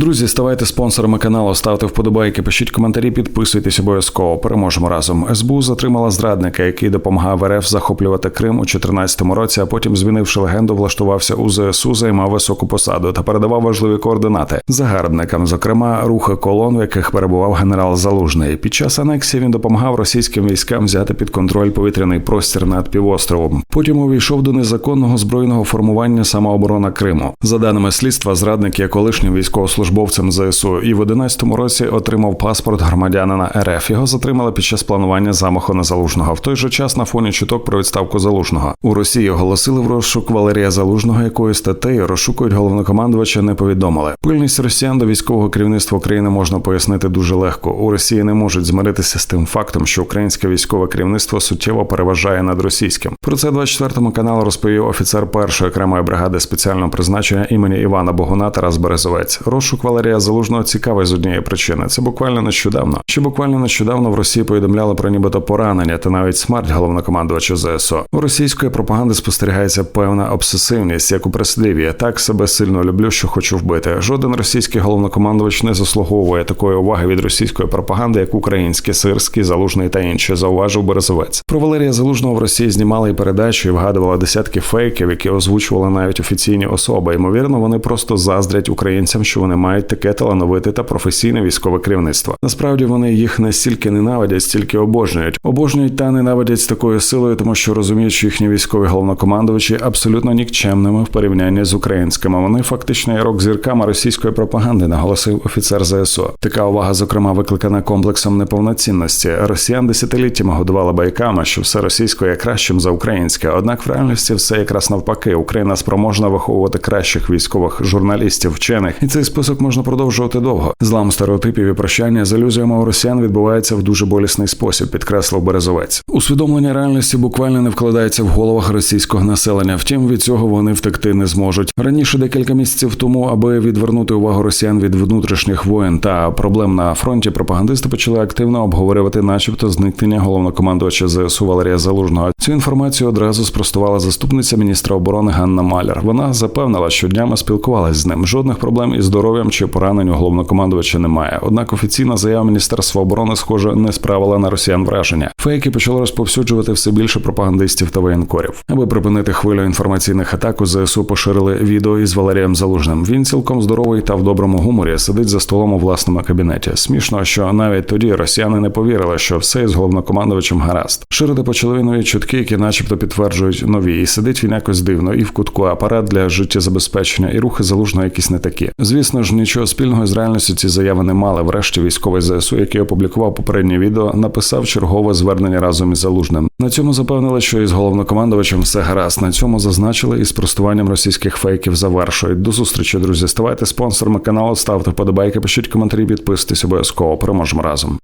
Друзі, ставайте спонсорами каналу, ставте вподобайки, пишіть коментарі, підписуйтесь обов'язково. Переможемо разом. СБУ затримала зрадника, який допомагав РФ захоплювати Крим у 2014 році, а потім, змінивши легенду, влаштувався у ЗСУ, займав високу посаду та передавав важливі координати загарбникам, зокрема рухи колон, в яких перебував генерал Залужний. Під час анексії він допомагав російським військам взяти під контроль повітряний простір над півостровом. Потім увійшов до незаконного збройного формування самооборона Криму. За даними слідства, зрадник є колишнім військовослужбовцем ЗСУ і в 11-му році отримав паспорт громадянина РФ. Його затримали під час планування замаху на залужного. В той же час на фоні чуток про відставку залужного у Росії оголосили в розшук Валерія Залужного, якою статтею розшукують головнокомандувача. Не повідомили. Пильність росіян до військового керівництва України можна пояснити дуже легко. У Росії не можуть змиритися з тим фактом, що українське військове керівництво суттєво переважає над російським. Про це 24 каналу розповів офіцер першої окремої бригади спеціального призначення імені Івана Богуна Тарас Березовець. Розшук Валерія Залужного цікавий з однієї причини. Це буквально нещодавно. Ще буквально нещодавно в Росії повідомляли про нібито поранення та навіть смерть головнокомандувача ЗСУ. У російської пропаганди спостерігається певна обсесивність, як у прислів'ї. Я так себе сильно люблю, що хочу вбити. Жоден російський головнокомандувач не заслуговує такої уваги від російської пропаганди, як український, сирський, залужний та інші. Зауважив Березовець. Про Валерія Залужного в Росії знімали і передачу і вгадували десятки фейків, які озвучували навіть офіційні особи. Ймовірно, вони просто заздрять українцям, що вони мають таке талановите та професійне військове керівництво. Насправді вони їх не стільки ненавидять, стільки обожнюють. Обожнюють та ненавидять з такою силою, тому що розуміють, що їхні військові головнокомандувачі абсолютно нікчемними в порівнянні з українськими. Вони фактично є рок-зірками російської пропаганди, наголосив офіцер ЗСУ. Така увага, зокрема, викликана комплексом неповноцінності. Росіян десятиліттями годували байками, що все російське є кращим за українське. Однак в реальності все якраз навпаки. Україна спроможна виховувати кращих військових журналістів, вчених, і цей список можна продовжувати довго. Злам стереотипів і прощання з ілюзіями у росіян відбувається в дуже болісний спосіб, підкреслив Березовець. Усвідомлення реальності буквально не вкладається в головах російського населення. Втім, від цього вони втекти не зможуть. Раніше декілька місяців тому, аби відвернути увагу росіян від внутрішніх воєн та проблем на фронті, пропагандисти почали активно обговорювати, начебто, зникнення головнокомандувача ЗСУ Валерія Залужного. Цю інформацію одразу спростувала заступниця міністра оборони Ганна Маляр. Вона запевнила, що днями спілкувалась з ним. Жодних проблем із здоров'ям чи поранень у головнокомандувача немає. Однак офіційна заява міністерства оборони, схоже, не справила на росіян враження. Фейки почали розповсюджувати все більше пропагандистів та воєнкорів. Аби припинити хвилю інформаційних атак, у ЗСУ поширили відео із Валерієм Залужним. Він цілком здоровий та в доброму гуморі сидить за столом у власному кабінеті. Смішно, що навіть тоді росіяни не повірили, що все із головнокомандувачем гаразд. Ширити почали нові чутки, які, начебто, підтверджують нові, і сидить він якось дивно, і в кутку апарат для життєзабезпечення, і рухи залужного якісь не такі. Звісно ж, нічого спільного з реальністю ці заяви не мали. Врешті військовий ЗСУ, який опублікував попереднє відео, написав чергове звернення разом із залужним. На цьому запевнили, що із головнокомандувачем все гаразд. На цьому зазначили і спростуванням російських фейків завершують. До зустрічі, друзі. Ставайте спонсорами каналу, ставте вподобайки, пишіть коментарі, підписуйтесь обов'язково. Переможемо разом.